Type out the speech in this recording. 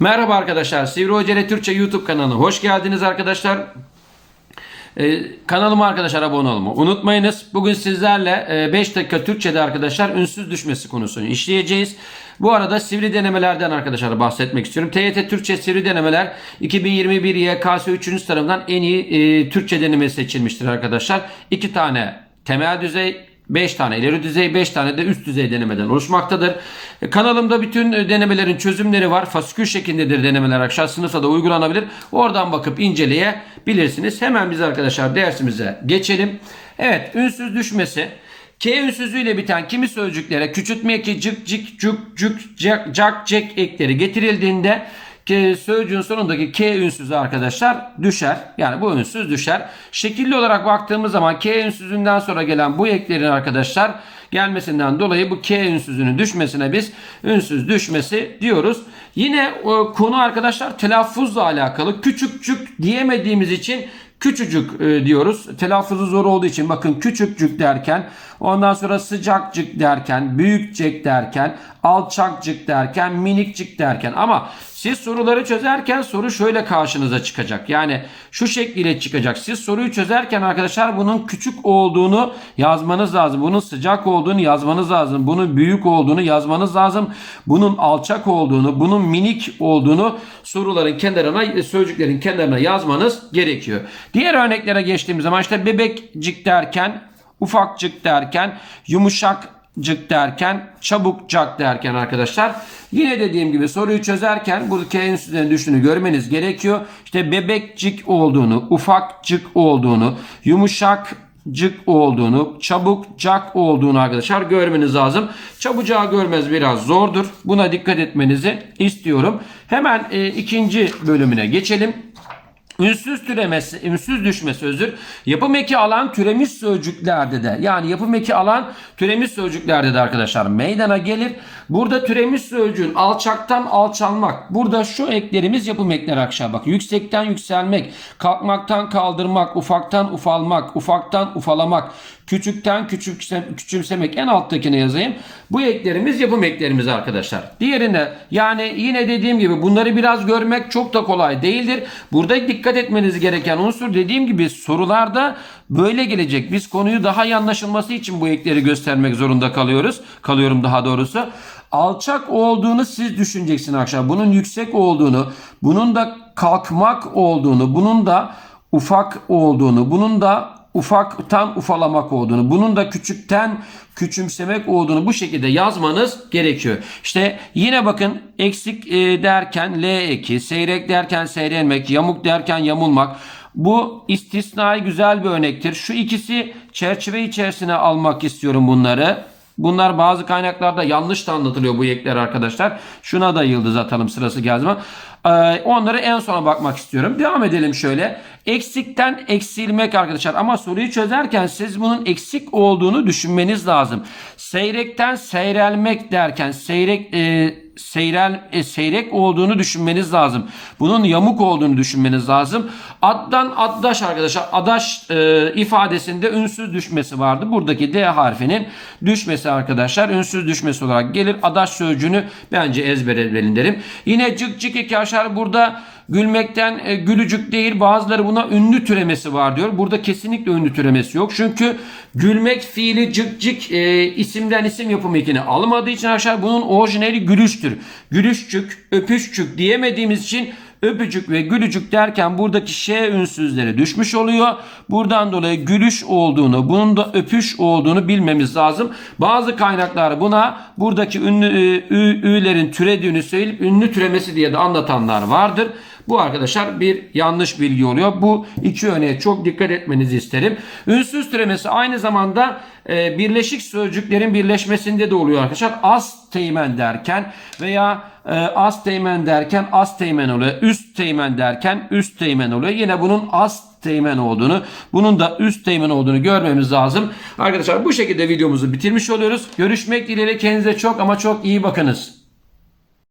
Merhaba arkadaşlar. Sivri Hoca ile Türkçe YouTube kanalına hoş geldiniz arkadaşlar. Ee, kanalıma arkadaşlar abone olmayı unutmayınız. Bugün sizlerle 5 dakika Türkçe'de arkadaşlar ünsüz düşmesi konusunu işleyeceğiz. Bu arada sivri denemelerden arkadaşlar bahsetmek istiyorum. TYT Türkçe sivri denemeler 2021 YKS 3. tarafından en iyi e, Türkçe denemesi seçilmiştir arkadaşlar. 2 tane temel düzey 5 tane ileri düzey 5 tane de üst düzey denemeden oluşmaktadır. E, Kanalımda bütün e, denemelerin çözümleri var. Fasikül şeklindedir denemeler arkadaşlar. Sınıfta da uygulanabilir. Oradan bakıp inceleyebilirsiniz. Hemen biz arkadaşlar dersimize geçelim. Evet ünsüz düşmesi. K ünsüzüyle biten kimi sözcüklere küçültme eki cık cik cuk cük cak cak cek ekleri getirildiğinde K sözcüğün sonundaki K ünsüzü arkadaşlar düşer. Yani bu ünsüz düşer. Şekilli olarak baktığımız zaman K ünsüzünden sonra gelen bu eklerin arkadaşlar gelmesinden dolayı bu K ünsüzünün düşmesine biz ünsüz düşmesi diyoruz. Yine e, konu arkadaşlar telaffuzla alakalı. Küçükçük diyemediğimiz için küçücük e, diyoruz. Telaffuzu zor olduğu için bakın küçükcük derken ondan sonra sıcakcık derken büyükcek derken alçakcık derken minikcik derken ama siz soruları çözerken soru şöyle karşınıza çıkacak. Yani şu şekliyle çıkacak. Siz soruyu çözerken arkadaşlar bunun küçük olduğunu yazmanız lazım. Bunun sıcak olduğunu yazmanız lazım. Bunun büyük olduğunu yazmanız lazım. Bunun alçak olduğunu, bunun minik olduğunu soruların kenarına, sözcüklerin kenarına yazmanız gerekiyor. Diğer örneklere geçtiğimiz zaman işte bebekcik derken, ufakcık derken, yumuşakcık derken, çabukcak derken arkadaşlar. Yine dediğim gibi soruyu çözerken bu K ünsüzlerin düştüğünü görmeniz gerekiyor. İşte bebekcik olduğunu, ufakcık olduğunu, yumuşak cık olduğunu, çabukcak olduğunu arkadaşlar görmeniz lazım. Çabucağı görmez biraz zordur. Buna dikkat etmenizi istiyorum. Hemen e, ikinci bölümüne geçelim. Ünsüz türemesi, ünsüz düşmesi özür. Yapım eki alan türemiş sözcüklerde de yani yapım eki alan türemiş sözcüklerde de arkadaşlar meydana gelir. Burada türemiş sözcüğün alçaktan alçalmak. Burada şu eklerimiz yapım ekleri aşağı bak. Yüksekten yükselmek, kalkmaktan kaldırmak, ufaktan ufalmak, ufaktan ufalamak, küçükten küçük küçümsemek en alttakine yazayım. Bu eklerimiz yapım eklerimiz arkadaşlar. Diğerine yani yine dediğim gibi bunları biraz görmek çok da kolay değildir. Burada dikkat etmeniz gereken unsur dediğim gibi sorularda böyle gelecek. Biz konuyu daha iyi anlaşılması için bu ekleri göstermek zorunda kalıyoruz. Kalıyorum daha doğrusu. Alçak olduğunu siz düşüneceksin akşam. Bunun yüksek olduğunu, bunun da kalkmak olduğunu, bunun da ufak olduğunu, bunun da ufaktan ufalamak olduğunu, bunun da küçükten küçümsemek olduğunu bu şekilde yazmanız gerekiyor. İşte yine bakın eksik e, derken L eki, seyrek derken seyrelmek, yamuk derken yamulmak. Bu istisnai güzel bir örnektir. Şu ikisi çerçeve içerisine almak istiyorum bunları. Bunlar bazı kaynaklarda yanlış da anlatılıyor bu ekler arkadaşlar. Şuna da yıldız atalım sırası geldi Ee, onları en sona bakmak istiyorum. Devam edelim şöyle. Eksikten eksilmek arkadaşlar. Ama soruyu çözerken siz bunun eksik olduğunu düşünmeniz lazım. Seyrekten seyrelmek derken seyrek e, seyrel e, seyrek olduğunu düşünmeniz lazım. Bunun yamuk olduğunu düşünmeniz lazım. Addan addaş arkadaşlar. Adaş e, ifadesinde ünsüz düşmesi vardı. Buradaki D harfinin düşmesi arkadaşlar ünsüz düşmesi olarak gelir. Adaş sözcüğünü bence ezberleyin derim. Yine cık cık iki aşağı burada gülmekten e, gülücük değil bazıları buna ünlü türemesi var diyor. Burada kesinlikle ünlü türemesi yok. Çünkü gülmek fiili cık e, isimden isim yapım ekini almadığı için aşağı bunun orijinali gülüştür. Gülüşçük, öpüşçük diyemediğimiz için öpücük ve gülücük derken buradaki ş ünsüzleri düşmüş oluyor. Buradan dolayı gülüş olduğunu, bunun da öpüş olduğunu bilmemiz lazım. Bazı kaynaklar buna buradaki ünlü e, ü, ü'lerin türediğini söyleyip ünlü türemesi diye de anlatanlar vardır. Bu arkadaşlar bir yanlış bilgi oluyor. Bu iki örneğe çok dikkat etmenizi isterim. Ünsüz türemesi aynı zamanda e, birleşik sözcüklerin birleşmesinde de oluyor arkadaşlar. Az teğmen derken veya e, az teğmen derken az teğmen oluyor. Üst teğmen derken üst teğmen oluyor. Yine bunun az teğmen olduğunu, bunun da üst teğmen olduğunu görmemiz lazım. Arkadaşlar bu şekilde videomuzu bitirmiş oluyoruz. Görüşmek dileğiyle kendinize çok ama çok iyi bakınız.